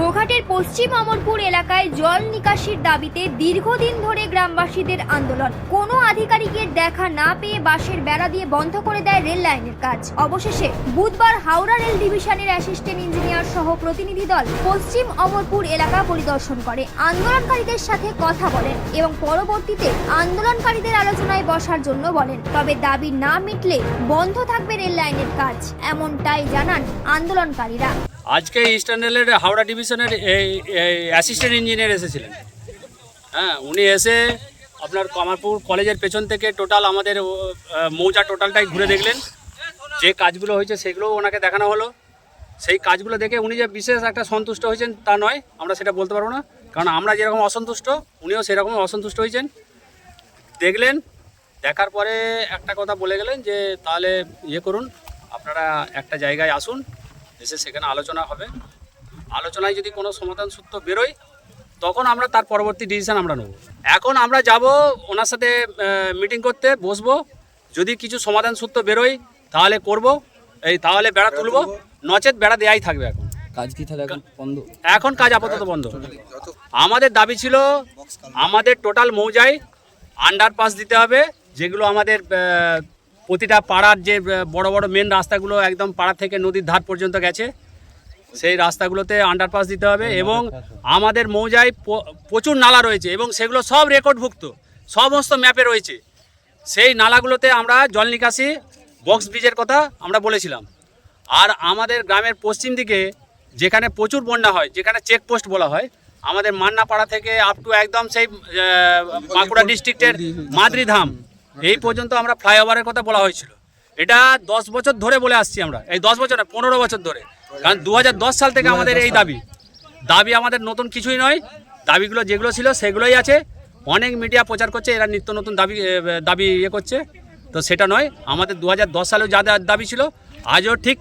গোঘাটের পশ্চিম অমরপুর এলাকায় জল নিকাশির দাবিতে দীর্ঘদিন ধরে গ্রামবাসীদের আন্দোলন। কোনো আধিকারিকের দেখা না পেয়ে বাঁশের বেড়া দিয়ে বন্ধ করে দেয় রেল লাইনের কাজ। অবশেষে বুধবার হাওড়া রেল ডিভিশনের অ্যাসিস্ট্যান্ট ইঞ্জিনিয়ার সহ প্রতিনিধি দল পশ্চিম অমরপুর এলাকা পরিদর্শন করে। আন্দোলনকারীদের সাথে কথা বলেন এবং পরবর্তীতে আন্দোলনকারীদের আলোচনায় বসার জন্য বলেন। তবে দাবি না মিটলে বন্ধ থাকবে রেল লাইনের কাজ, এমনটাই জানান আন্দোলনকারীরা। আজকে ইস্টার্ন রেলের হাওড়া ডিভিশনের এই অ্যাসিস্ট্যান্ট ইঞ্জিনিয়ার এসেছিলেন। হ্যাঁ উনি এসে আপনার কামারপুর কলেজের পেছন থেকে টোটাল আমাদের মৌজা টোটালটাই ঘুরে দেখলেন। যে কাজগুলো হয়েছে সেগুলোও ওনাকে দেখানো হলো। সেই কাজগুলো দেখে উনি যে বিশেষ একটা সন্তুষ্ট হয়েছেন তা নয়, আমরা সেটা বলতে পারব না। কারণ আমরা যেরকম অসন্তুষ্ট, উনিও সেরকম অসন্তুষ্ট হয়েছেন। দেখলেন, দেখার পরে একটা কথা বলে গেলেন যে তাহলে ইয়ে করুন, আপনারা একটা জায়গায় আসুন। এসে সেখানে আলোচনা হবে। আলোচনায় যদি কোনো সমাধান সূত্র বেরোয় তখন আমরা তার পরবর্তী ডিসিশন আমরা নেব। এখন আমরা যাব ওনার সাথে মিটিং করতে বসবো। যদি কিছু সমাধান সূত্র বেরোয় তাহলে করব। এই তাহলে বেড়া তুলবো। নচেত বেড়া দেয়াই থাকবে এখন। কাজ কি তাহলে এখন বন্ধ? এখন কাজ আপাতত বন্ধ। আমাদের দাবি ছিল আমাদের টোটাল মৌজায় আন্ডারপাস দিতে হবে যেগুলো আমাদের প্রতিটা পাড়ার যে বড় বড় মেন রাস্তাগুলো একদম পাড়া থেকে নদীর ধার পর্যন্ত গেছে সেই রাস্তাগুলোতে আন্ডারপাস দিতে হবে এবং আমাদের মৌজায় প্রচুর নালা রয়েছে এবং সেগুলো সব রেকর্ডভুক্ত সমস্ত ম্যাপে রয়েছে। সেই নালাগুলোতে আমরা জল নিকাশি বক্স ব্রিজের কথা আমরা বলেছিলাম। আর আমাদের গ্রামের পশ্চিম দিকে যেখানে প্রচুর বন্যা হয় যেখানে চেকপোস্ট বলা হয় আমাদের মান্নাপাড়া থেকে আপ টু একদম সেই বাঁকুড়া ডিস্ট্রিক্টের মাদ্রিধাম এই পর্যন্ত আমরা ফ্লাইওভারের কথা বলা হয়েছিল। এটা দশ বছর ধরে বলে আসছি আমরা। এই দশ বছর না, পনেরো বছর ধরে। কারণ দু হাজার দশ সাল থেকে আমাদের এই দাবি। দাবি আমাদের নতুন কিছুই নয়। দাবিগুলো যেগুলো ছিল সেগুলোই আছে। অনেক মিডিয়া প্রচার করছে, এরা নিত্য নতুন দাবি দাবি ইয়ে করছে। তো সেটা নয়, আমাদের দু হাজার সালেও যা যা দাবি ছিল, আজও ঠিক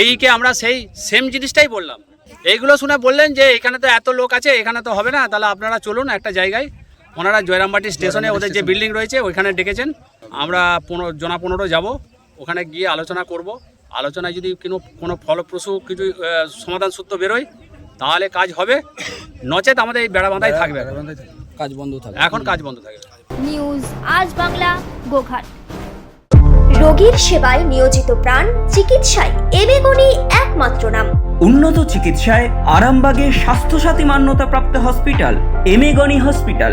এইকে আমরা সেই সেম জিনিসটাই বললাম। এইগুলো শুনে বললেন যে, এখানে তো এত লোক আছে, এখানে তো হবে না, তাহলে আপনারা চলুন একটা জায়গায়। ওনারা জয়রামবাটি স্টেশনে ওদের যে বিল্ডিং রয়েছে ওইখানে ডেকেছেন। আমরা পনেরো জনা পনেরো যাব। ওখানে গিয়ে আলোচনা করব। আলোচনায় যদি কোনো কোনো ফলপ্রসূ কিছু সমাধান সূত্র বেরোয় তাহলে কাজ হবে। নচেত আমাদের এই বেড়া বাঁধাই থাকবে। কাজ বন্ধ থাকবে। এখন কাজ বন্ধ থাকবে। নিউজ আজ বাংলা গোঘাট। রোগীর সেবায় নিয়োজিত প্রাণ চিকিৎসায় এবেগুনি একমাত্র নাম। উন্নত চিকিৎসায় আরামবাগে স্বাস্থ্যসাথী মান্যতাপ্রাপ্ত হসপিটাল এমেগনি হসপিটাল।